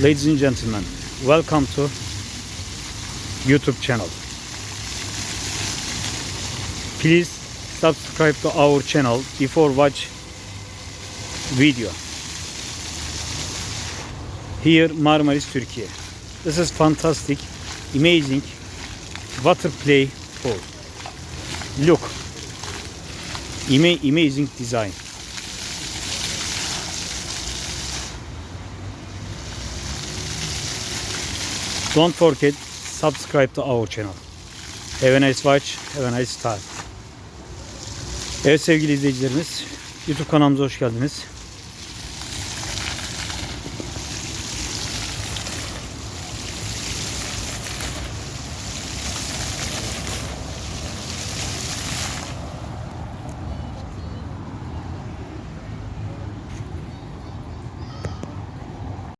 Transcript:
Ladies and gentlemen, welcome to YouTube channel. Please subscribe to our channel before watch video. Here Marmaris Turkey. This is fantastic, amazing water play pool. Look, Ama- amazing design. Don't forget subscribe to our channel. Have a nice watch, have a nice time. Evet sevgili izleyicilerimiz, YouTube kanalımıza hoş geldiniz.